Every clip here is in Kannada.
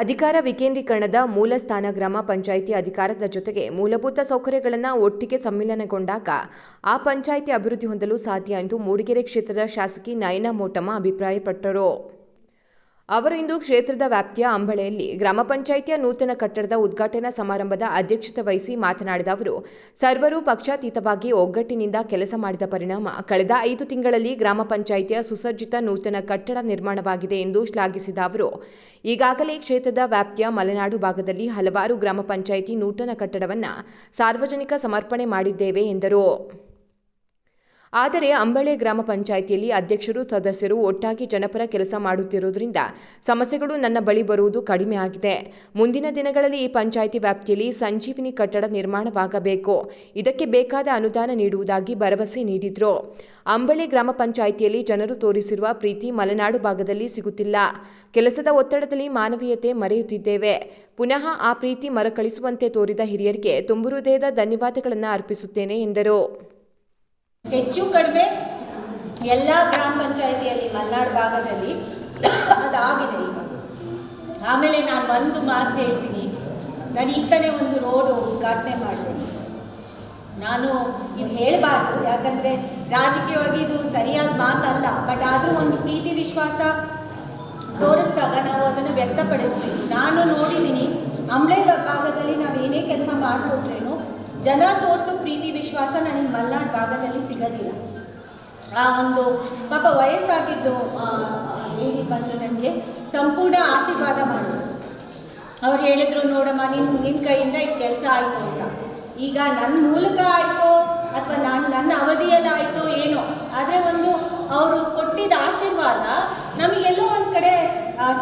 ಅಧಿಕಾರ ವಿಕೇಂದ್ರೀಕರಣದ ಮೂಲ ಸ್ಥಾನ ಗ್ರಾಮ ಪಂಚಾಯಿತಿ ಅಧಿಕಾರದ ಜೊತೆಗೆ ಮೂಲಭೂತ ಸೌಕರ್ಯಗಳನ್ನು ಒಟ್ಟಿಗೆ ಸಮ್ಮಿಲನಗೊಂಡಾಗ ಆ ಪಂಚಾಯಿತಿ ಅಭಿವೃದ್ಧಿ ಹೊಂದಲು ಸಾಧ್ಯ ಎಂದು ಮೂಡಿಗೆರೆ ಕ್ಷೇತ್ರದ ಶಾಸಕಿ ನಯನ ಮೋಟಮ್ಮ ಅಭಿಪ್ರಾಯಪಟ್ಟರು. ಅವರು ಇಂದು ಕ್ಷೇತ್ರದ ವ್ಯಾಪ್ತಿಯ ಅಂಬಳೆಯಲ್ಲಿ ಗ್ರಾಮ ಪಂಚಾಯಿತಿಯ ನೂತನ ಕಟ್ಟಡದ ಉದ್ಘಾಟನಾ ಸಮಾರಂಭದ ಅಧ್ಯಕ್ಷತೆ ವಹಿಸಿ ಮಾತನಾಡಿದ ಅವರು, ಸರ್ವರು ಪಕ್ಷಾತೀತವಾಗಿ ಒಗ್ಗಟ್ಟಿನಿಂದ ಕೆಲಸ ಮಾಡಿದ ಪರಿಣಾಮ ಕಳೆದ ಐದು ತಿಂಗಳಲ್ಲಿ ಗ್ರಾಮ ಪಂಚಾಯಿತಿಯ ಸುಸಜ್ಜಿತ ನೂತನ ಕಟ್ಟಡ ನಿರ್ಮಾಣವಾಗಿದೆ ಎಂದು ಶ್ಲಾಘಿಸಿದ ಅವರು, ಈಗಾಗಲೇ ಕ್ಷೇತ್ರದ ವ್ಯಾಪ್ತಿಯ ಮಲೆನಾಡು ಭಾಗದಲ್ಲಿ ಹಲವಾರು ಗ್ರಾಮ ಪಂಚಾಯಿತಿ ನೂತನ ಕಟ್ಟಡವನ್ನು ಸಾರ್ವಜನಿಕ ಸಮರ್ಪಣೆ ಮಾಡಿದ್ದೇವೆ ಎಂದರು. ಆದರೆ ಅಂಬಳೆ ಗ್ರಾಮ ಪಂಚಾಯಿತಿಯಲ್ಲಿ ಅಧ್ಯಕ್ಷರು ಸದಸ್ಯರು ಒಟ್ಟಾಗಿ ಜನಪರ ಕೆಲಸ ಮಾಡುತ್ತಿರುವುದರಿಂದ ಸಮಸ್ಯೆಗಳು ನನ್ನ ಬಳಿ ಬರುವುದು ಕಡಿಮೆ ಆಗಿದೆ. ಮುಂದಿನ ದಿನಗಳಲ್ಲಿ ಈ ಪಂಚಾಯಿತಿ ವ್ಯಾಪ್ತಿಯಲ್ಲಿ ಸಂಜೀವಿನಿ ಕಟ್ಟಡ ನಿರ್ಮಾಣವಾಗಬೇಕು. ಇದಕ್ಕೆ ಬೇಕಾದ ಅನುದಾನ ನೀಡುವುದಾಗಿ ಭರವಸೆ ನೀಡಿದರು. ಅಂಬಳೆ ಗ್ರಾಮ ಪಂಚಾಯಿತಿಯಲ್ಲಿ ಜನರು ತೋರಿಸಿರುವ ಪ್ರೀತಿ ಮಲೆನಾಡು ಭಾಗದಲ್ಲಿ ಸಿಗುತ್ತಿಲ್ಲ. ಕೆಲಸದ ಒತ್ತಡದಲ್ಲಿ ಮಾನವೀಯತೆ ಮರೆಯುತ್ತಿದ್ದೇವೆ. ಪುನಃ ಆ ಪ್ರೀತಿ ಮರಕಳಿಸುವಂತೆ ತೋರಿದ ಹಿರಿಯರಿಗೆ ತುಂಬು ಹೃದಯದ ಧನ್ಯವಾದಗಳನ್ನು ಅರ್ಪಿಸುತ್ತೇನೆ ಎಂದರು. ಹೆಚ್ಚು ಕಡಿಮೆ ಎಲ್ಲ ಗ್ರಾಮ ಪಂಚಾಯಿತಿಯಲ್ಲಿ ಮಲ್ನಾಡು ಭಾಗದಲ್ಲಿ ಅದಾಗಿದೆ ಈಗ ಆಮೇಲೆ ನಾನು ಒಂದು ಮಾತು ಹೇಳ್ತೀನಿ. ನಾನು ಈತನೇ ಒಂದು ರೋಡು ಉದ್ಘಾಟನೆ ಮಾಡಿದೆ. ನಾನು ಇದು ಹೇಳಬಾರ್ದು, ಯಾಕಂದರೆ ರಾಜಕೀಯವಾಗಿ ಇದು ಸರಿಯಾದ ಮಾತಲ್ಲ, ಬಟ್ ಆದರೂ ಒಂದು ಪ್ರೀತಿ ವಿಶ್ವಾಸ ತೋರಿಸಿದಾಗ ನಾವು ಅದನ್ನು ವ್ಯಕ್ತಪಡಿಸ್ಬೇಕು. ನಾನು ನೋಡಿದ್ದೀನಿ, ಅಂಬ್ಳೆ ಭಾಗದಲ್ಲಿ ನಾವು ಏನೇ ಕೆಲಸ ಮಾಡಿಕೊಟ್ರೇನು ಜನ ತೋರಿಸೋ ಪ್ರೀತಿ, ವಿಶ್ವಾಸ ನನಗೆ ಮಲ್ನಾಡ್ ಭಾಗದಲ್ಲಿ ಸಿಗೋದಿಲ್ಲ. ಆ ಒಂದು ಪಾಪ ವಯಸ್ಸಾಗಿದ್ದು ಹೇಳಿ ಬಂದು ನನಗೆ ಸಂಪೂರ್ಣ ಆಶೀರ್ವಾದ ಮಾಡಿದ್ರು ಅವ್ರು ಹೇಳಿದ್ರು, ನೋಡಮ್ಮ ನಿನ್ನ ನಿನ್ನ ಕೈಯಿಂದ ಈ ಕೆಲಸ ಆಯಿತು ಅಂತ. ಈಗ ನನ್ನ ಮೂಲಕ ಆಯಿತೋ ಅಥವಾ ನಾನು ನನ್ನ ಅವಧಿಯಲ್ಲಿ ಆಯ್ತು ಏನೋ, ಆದರೆ ಒಂದು ಅವರು ಕೊಟ್ಟಿದ್ದ ಆಶೀರ್ವಾದ ನಮಗೆಲ್ಲೋ ಒಂದು ಕಡೆ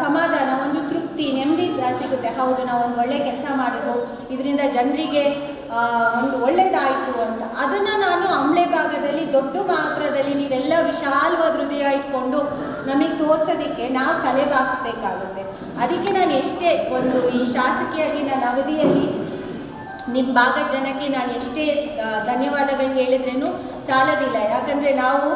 ಸಮಾಧಾನ, ಒಂದು ತೃಪ್ತಿ, ನೆಮ್ಮದಿ ಸಿಗುತ್ತೆ. ಹೌದು, ನಾವು ಒಂದು ಒಳ್ಳೆ ಕೆಲಸ ಮಾಡಿದ್ದು ಇದರಿಂದ ಜನರಿಗೆ ಒಂದು ಒಳ್ಳೆಯದಾಯಿತು ಅಂತ. ಅದನ್ನು ನಾನು ಅಂಬ್ಳೆ ಭಾಗದಲ್ಲಿ, ದೊಡ್ಡ ಮಾತ್ರದಲ್ಲಿ ನೀವೆಲ್ಲ ವಿಶಾಲವಾದ ಹೃದಯ ಇಟ್ಕೊಂಡು ನಮಗೆ ತೋರಿಸೋದಕ್ಕೆ ನಾವು ತಲೆ ಬಾಗಿಸ್ಬೇಕಾಗುತ್ತೆ ಅದಕ್ಕೆ ನಾನು ಎಷ್ಟೇ ಒಂದು ಈ ಶಾಸಕಿಯಾಗಿ ನನ್ನ ಅವಧಿಯಲ್ಲಿ ನಿಮ್ಮ ಭಾಗದ ಜನಕ್ಕೆ ನಾನು ಎಷ್ಟೇ ಧನ್ಯವಾದಗಳು ಹೇಳಿದ್ರೂ ಸಾಲದಿಲ್ಲ. ಯಾಕಂದರೆ ನಾವು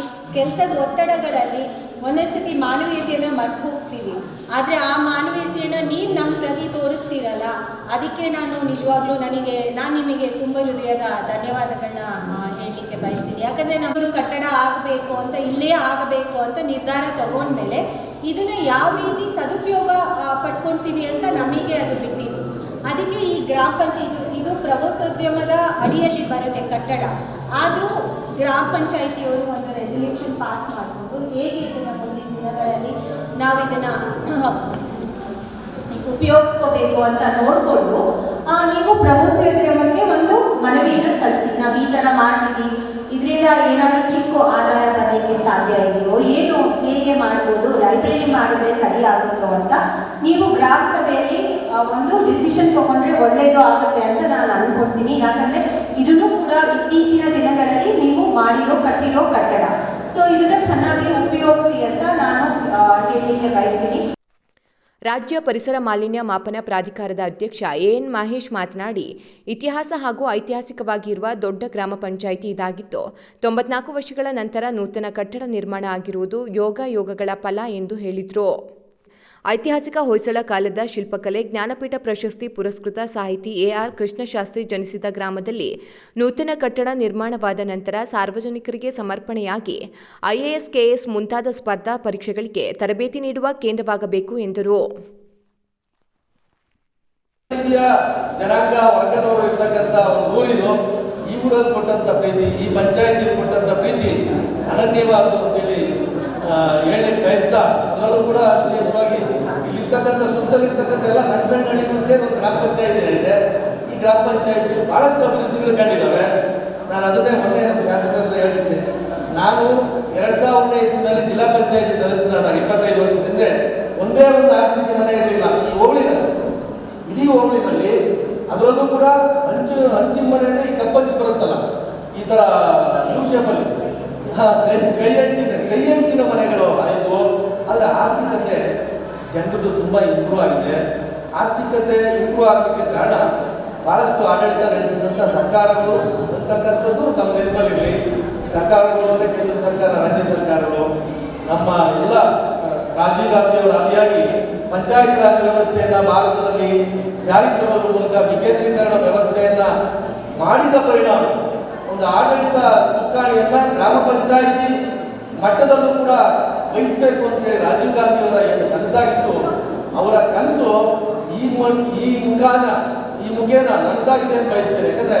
ಇಷ್ಟು ಕೆಲಸದ ಒತ್ತಡಗಳಲ್ಲಿ ಒಂದೊಂದು ಸತಿ ಮಾನವೀಯತೆಯನ್ನು ಮರ್ತು ಹೋಗ್ತೀವಿ. ಆದರೆ ಆ ಮಾನವೀಯತೆಯನ್ನು ನೀವು ನಮ್ಮ ಪ್ರತಿ ತೋರಿಸ್ತೀರಲ್ಲ, ಅದಕ್ಕೆ ನಾನು ನಿಜವಾಗ್ಲೂ ನನಗೆ, ನಾನು ನಿಮಗೆ ತುಂಬ ಹೃದಯದ ಧನ್ಯವಾದಗಳನ್ನ ಹೇಳಲಿಕ್ಕೆ ಬಯಸ್ತೀನಿ. ಯಾಕಂದರೆ ನಮ್ಮದು ಕಟ್ಟಡ ಆಗಬೇಕು ಅಂತ, ಇಲ್ಲೇ ಆಗಬೇಕು ಅಂತ ನಿರ್ಧಾರ ತಗೊಂಡ್ಮೇಲೆ ಇದನ್ನು ಯಾವ ರೀತಿ ಸದುಪಯೋಗ ಪಡ್ಕೊಳ್ತೀವಿ ಅಂತ ನಮಗೆ ಅದು ಬಿಟ್ಟಿದ್ದು. ಅದಕ್ಕೆ ಈ ಗ್ರಾಮ ಪಂಚಾಯತ್, ಇದು ಪ್ರವಾಸೋದ್ಯಮದ ಅಡಿಯಲ್ಲಿ ಬರುತ್ತೆ ಕಟ್ಟಡ. ಆದರೂ ಗ್ರಾಮ ಪಂಚಾಯಿತಿಯವರು ಒಂದು ರೆಸಲ್ಯೂಷನ್ ಪಾಸ್ ಮಾಡಿಕೊಂಡು ಹೇಗೆ ಇದನ್ನು ಮುಂದಿನ ದಿನಗಳಲ್ಲಿ ನಾವು ಇದನ್ನು ಉಪಯೋಗಿಸ್ಕೋಬೇಕು ಅಂತ ನೋಡಿಕೊಂಡು ನೀವು ಪ್ರವಾಸೋದ್ಯಮಕ್ಕೆ ಒಂದು ಮನವಿಯನ್ನು ಸಲ್ಲಿಸಿ. ನಾವು ಈ ಥರ ಮಾಡ್ತೀವಿ. ಇದರಿಂದ ಏನಾದರೂ ಚಿಕ್ಕ ಆದಾಯ ತರಲಿಕ್ಕೆ ಸಾಧ್ಯ ಇದೆಯೋ ಏನು ಹೇಗೆ ಮಾಡ್ಬೋದು, ಲೈಬ್ರರಿ ಮಾಡಿದ್ರೆ ಸರಿ ಆಗುತ್ತೋ ಅಂತ ನೀವು ಗ್ರಾಮ ಸಭೆಯಲ್ಲಿ ಒಂದು ಡಿಸಿಷನ್ ತಗೊಂಡ್ರೆ ಒಳ್ಳೆಯದು ಆಗುತ್ತೆ ಅಂತ ನಾನು ಅನ್ಕೊಳ್ತೀನಿ ಯಾಕಂದರೆ ಇದನ್ನು ಕೂಡ ಇತ್ತೀಚಿನ ದಿನಗಳಲ್ಲಿ ನೀವು ಮಾಡಿರೋ, ಕಟ್ಟಿರೋ ಕಟ್ಟಡ. ಸೊ ಚೆನ್ನಾಗಿ ಉಪಯೋಗಿಸಿ ಅಂತ ನಾನು ಹೇಳಲಿಕ್ಕೆ ಬಯಸ್ತೀನಿ ರಾಜ್ಯ ಪರಿಸರ ಮಾಲಿನ್ಯ ಮಾಪನ ಪ್ರಾಧಿಕಾರದ ಅಧ್ಯಕ್ಷ ಎಎನ್ ಮಹೇಶ್ ಮಾತನಾಡಿ, ಇತಿಹಾಸ ಹಾಗೂ ಐತಿಹಾಸಿಕವಾಗಿರುವ ದೊಡ್ಡ ಗ್ರಾಮ ಪಂಚಾಯಿತಿ ಇದಾಗಿದ್ದು ತೊಂಬತ್ನಾಲ್ಕು ವರ್ಷಗಳ ನಂತರ ನೂತನ ಕಟ್ಟಡ ನಿರ್ಮಾಣ ಆಗಿರುವುದು ಯೋಗ ಯೋಗಗಳ ಫಲ ಎಂದು ಹೇಳಿದರು. ಐತಿಹಾಸಿಕ ಹೊಯ್ಸಳ ಕಾಲದ ಶಿಲ್ಪಕಲೆ ಜ್ಞಾನಪೀಠ ಪ್ರಶಸ್ತಿ ಪುರಸ್ಕೃತ ಸಾಹಿತಿ ಎಆರ್ ಕೃಷ್ಣಶಾಸ್ತ್ರಿ ಜನಿಸಿದ ಗ್ರಾಮದಲ್ಲಿ ನೂತನ ಕಟ್ಟಡ ನಿರ್ಮಾಣವಾದ ನಂತರ ಸಾರ್ವಜನಿಕರಿಗೆ ಸಮರ್ಪಣೆಯಾಗಿ ಐಎಎಸ್ ಕೆಎಸ್ ಮುಂತಾದ ಸ್ಪರ್ಧಾ ಪರೀಕ್ಷೆಗಳಿಗೆ ತರಬೇತಿ ನೀಡುವ ಕೇಂದ್ರವಾಗಬೇಕು ಎಂದರು. ಈ ಊರಲ್ಲಿ ಕೊಟ್ಟಂಥ ಪ್ರೀತಿ ಆ, ಹೇಳಲಿಕ್ಕೆ ಬಯಸ್ತಾ ಅದರಲ್ಲೂ ಕೂಡ ವಿಶೇಷವಾಗಿ ಇಲ್ಲಿರ್ತಕ್ಕಂಥ ಸುತ್ತಲಿರ್ತಕ್ಕಂಥ ಎಲ್ಲ ಸಣ್ಣ ಸಣ್ಣ ಹಳ್ಳಿಗಳು ಸೇರಿ ಒಂದು ಗ್ರಾಮ ಪಂಚಾಯತಿ ಇದೆ. ಈ ಗ್ರಾಮ ಪಂಚಾಯತಿ ಬಹಳಷ್ಟು ಅಭಿವೃದ್ಧಿಗಳು ಕಂಡಿದ್ದಾವೆ. ನಾನು ಅದನ್ನೇ ಮೊನ್ನೆ ನಮ್ಮ ಶಾಸಕರ ಹೇಳ್ತಿದ್ದೆ ನಾನು ಎರಡು ಸಾವಿರದ ಇಸ್ವಿನಲ್ಲಿ ಜಿಲ್ಲಾ ಪಂಚಾಯತಿ ಸದಸ್ಯನಾದಾಗ, ಇಪ್ಪತ್ತೈದು ಕೈ ಹಂಚಿನ ಕೈ ಹಂಚಿದ ಮನೆಗಳು ಆಯಿತು. ಆದರೆ ಆರ್ಥಿಕತೆ ಜನರದ್ದು ತುಂಬ ಇಂಪ್ರೂವ್ ಆಗಿದೆ. ಆರ್ಥಿಕತೆ ಇಂಪ್ರೂವ್ ಆಗಲಿಕ್ಕೆ ಕಾರಣ ಬಹಳಷ್ಟು ಆಡಳಿತ ನಡೆಸಿದಂಥ ಸರ್ಕಾರಗಳು, ಅಂತಕ್ಕಂಥದ್ದು ನಮ್ಮ ನೆನಪಲ್ಲಿರಲಿ ಸರ್ಕಾರಗಳು ಅಂದರೆ ಕೇಂದ್ರ ಸರ್ಕಾರ, ರಾಜ್ಯ ಸರ್ಕಾರಗಳು. ನಮ್ಮ ಎಲ್ಲ ರಾಜೀವ್ ಗಾಂಧಿಯವರ ಆದಿಯಾಗಿ ಪಂಚಾಯತ್ ರಾಜ್ ವ್ಯವಸ್ಥೆಯನ್ನ ಭಾರತದಲ್ಲಿ ಜಾರಿ ತರೋದ್ರ ಮೂಲಕ ವಿಕೇಂದ್ರೀಕರಣ ವ್ಯವಸ್ಥೆಯನ್ನ ಮಾಡಿದ ಪರಿಣಾಮ ಒಂದು ಆಡಳಿತ ಚುಕ್ಕಾಣಿಯನ್ನ ಗ್ರಾಮ ಪಂಚಾಯಿತಿ ಮಟ್ಟದಲ್ಲೂ ಕೂಡ ವಹಿಸಬೇಕು ಅಂತೇಳಿ ರಾಜೀವ್ ಗಾಂಧಿ ಅವರ ಏನು ಕನಸಾಗಿತ್ತು, ಅವರ ಕನಸು ಈ ಈ ಮುಖಾನ, ಈ ಮುಖೇನ ನನಸಾಗಿದೆ ಅಂತ ಬಯಸ್ತೇನೆ ಯಾಕಂದ್ರೆ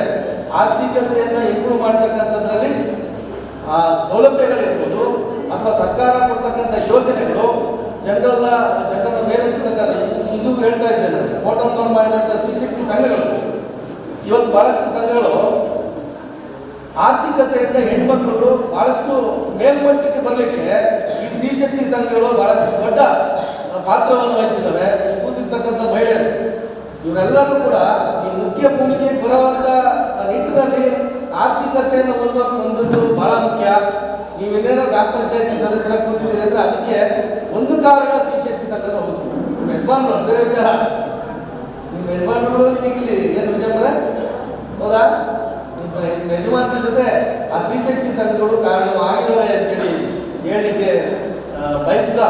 ಆರ್ಥಿಕತೆಯನ್ನ ಇಂಪ್ರೂವ್ ಮಾಡ್ತಕ್ಕಂಥದ್ರಲ್ಲಿ, ಆ, ಸೌಲಭ್ಯಗಳಿರ್ಬೋದು ಅಥವಾ ಸರ್ಕಾರ ಕೊಡ್ತಕ್ಕಂಥ ಯೋಜನೆಗಳು, ಜನರಲ್ಲ, ಜನರನ್ನು ಮೇಲೆತ್ತಿರ್ತಕ್ಕಂಥ ಇದು ಹೇಳ್ತಾ ಇದ್ದೇನೆ ಮೋಟಮ್ನವ್ರು ಮಾಡಿದಂಥ ಸುಶಕ್ತಿ ಸಂಘಗಳು. ಇವತ್ತು ಬಹಳಷ್ಟು ಸಂಘಗಳು ಆರ್ಥಿಕತೆಯಿಂದ ಹೆಣ್ಮಕ್ಳು ಬಹಳಷ್ಟು ಮೇಲ್ಮಟ್ಟಕ್ಕೆ ಬರಲಿಕ್ಕೆ ಈ ಸ್ತ್ರೀಶಕ್ತಿ ಸಂಘಗಳು ಬಹಳಷ್ಟು ದೊಡ್ಡ ಪಾತ್ರವನ್ನು ವಹಿಸಿದ್ದಾವೆ. ಕೂತಿರ್ತಕ್ಕಂಥ ಮಹಿಳೆಯರು. ಇವರೆಲ್ಲರೂ ಕೂಡ ಈ ಮುಖ್ಯ ಭೂಮಿಗೆ ಬರುವಂತ ನಿಟ್ಟಿನಲ್ಲಿ ಆರ್ಥಿಕತೆಯನ್ನು ಒಂದು ಬಹಳ ಮುಖ್ಯ. ನೀವೇನೇನೋ ಗ್ರಾಮ ಪಂಚಾಯತಿ ಸದಸ್ಯರಾಗಿ ಕೂತಿದ್ದೀರಿ ಅಂದ್ರೆ ಅದಕ್ಕೆ ಒಂದು ಕಾರಣ ಸ್ತ್ರೀಶಕ್ತಿ ಸಂಘದ ಹೋಗುದು ನಿಮ್ಮ ಯಜಮಾನರು, ಬೇರೆ ವಿಚಾರ. ನಿಮ್ಮ ಯಜಮಾನರು ಇಲ್ಲಿ ಏನು ವಿಚಾರ ಹೌದಾ? ನಿಮ್ಮ ಜೊತೆ ಆ ಸ್ತ್ರೀ ಶಕ್ತಿ ಸಂಘಗಳು ಅಂತ ಹೇಳಿ ಹೇಳಲಿಕ್ಕೆ ಬಯಸ್ತಾ